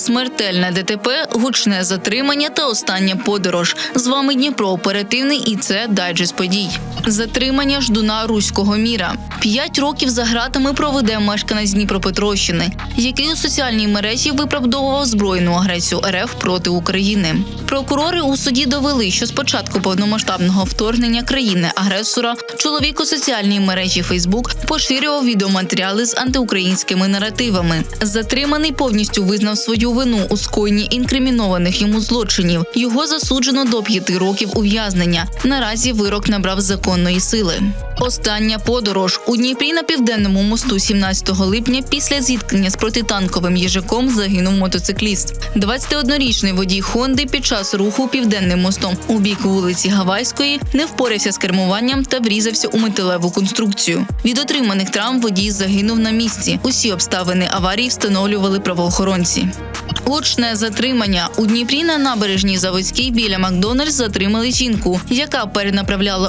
Смертельне ДТП, гучне затримання та остання подорож. З вами Дніпро оперативний і це дайджест подій. Затримання ждуна руського міра. П'ять років за ґратами проведе мешканець Дніпропетровщини, який у соціальній мережі виправдовував збройну агресію РФ проти України. Прокурори у суді довели, що з початку повномасштабного вторгнення країни-агресора чоловік у соціальній мережі Фейсбук поширював відеоматеріали з антиукраїнськими наративами. Затриманий повністю визнав свою вину у скоєнні інкримінованих йому злочинів. Його засуджено до п'яти років ув'язнення. Наразі вирок набрав законної сили. Остання подорож у Дніпрі на південному мосту 17 липня після зіткнення з протитанковим їжаком загинув мотоцикліст. 21-річний водій Хонди під час руху південним мостом у бік вулиці Гавайської не впорався з кермуванням та врізався у металеву конструкцію. Від отриманих травм водій загинув на місці. Усі обставини аварії встановлювали правоохоронці. Гучне затримання у Дніпрі на набережній Заводській біля Макдональдс затримали жінку, яка перенаправляла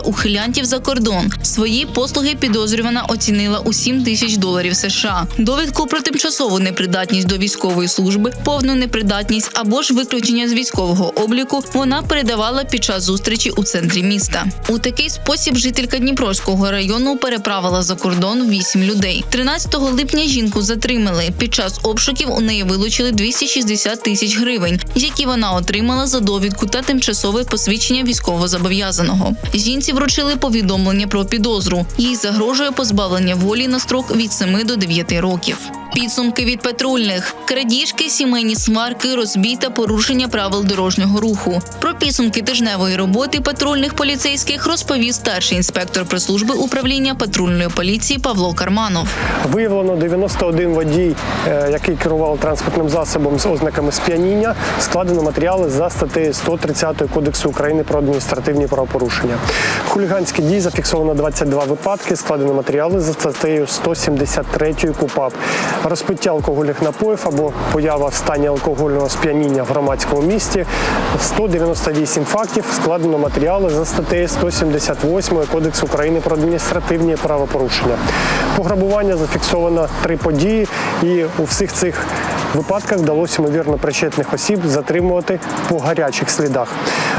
ухилянтів за кордон. Свої послуги підозрювана оцінила у 7 тисяч доларів США. Довідку про тимчасову непридатність до військової служби, повну непридатність або ж виключення з військового обліку вона передавала під час зустрічі у центрі міста. У такий спосіб жителька Дніпровського району переправила за кордон 8 людей. 13 липня жінку затримали. Під час обшуків у неї вилучили 260 тисяч гривень, які вона отримала за довідку та тимчасове посвідчення військовозобов'язаного. Жінці вручили повідомлення про підозру. Їй загрожує позбавлення волі на строк від 7 до 9 років. Підсумки від патрульних: крадіжки, сімейні сварки, розбій та порушення правил дорожнього руху. Про підсумки тижневої роботи патрульних поліцейських розповів старший інспектор прес-служби управління патрульної поліції Павло Карманов. Виявлено 91 водій, е, який керував транспортним засобом з ознаками сп'яніння. Складено матеріали за статтею 130 Кодексу України про адміністративні правопорушення. Хуліганські дії зафіксовано 22 випадки. Складено матеріали за статтею 173 КУПАП. Розпиття алкогольних напоїв або поява в стані алкогольного сп'яніння в громадському місті. 198 фактів. Складено матеріали за статтею 178 Кодексу України про адміністративні правопорушення. Пограбування зафіксовано три події, і у всіх цих випадках вдалося ймовірно причетних осіб затримувати по гарячих слідах.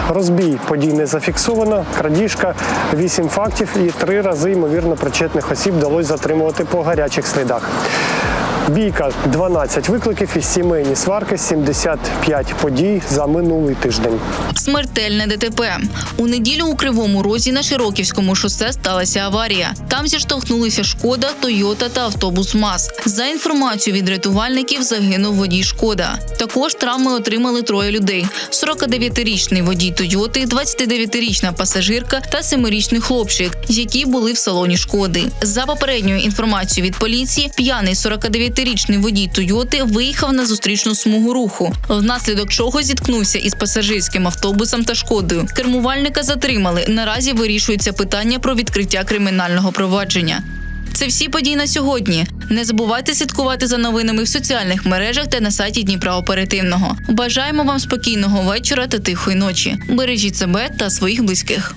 Розбій подій не зафіксовано, крадіжка, вісім фактів і три рази ймовірно причетних осіб вдалося затримувати по гарячих слідах. Бійка 12 викликів і сімейні сварки 75 подій за минулий тиждень. Смертельне ДТП. У неділю у Кривому Розі на Широківському шосе сталася аварія. Там зіштовхнулися Шкода, Тойота та автобус МАЗ. За інформацією від рятувальників, загинув водій Шкода. Також травми отримали троє людей: 49-річний водій Тойоти, 29-річна пасажирка та 7-річний хлопчик, які були в салоні Шкоди. За попередньою інформацією від поліції, п'яний 49-річний водій Тойоти виїхав на зустрічну смугу руху, внаслідок чого зіткнувся із пасажирським автобусом та шкодою. Кермувальника затримали. Наразі вирішується питання про відкриття кримінального провадження. Це всі події на сьогодні. Не забувайте слідкувати за новинами в соціальних мережах та на сайті Дніпра Оперативного. Бажаємо вам спокійного вечора та тихої ночі. Бережіть себе та своїх близьких.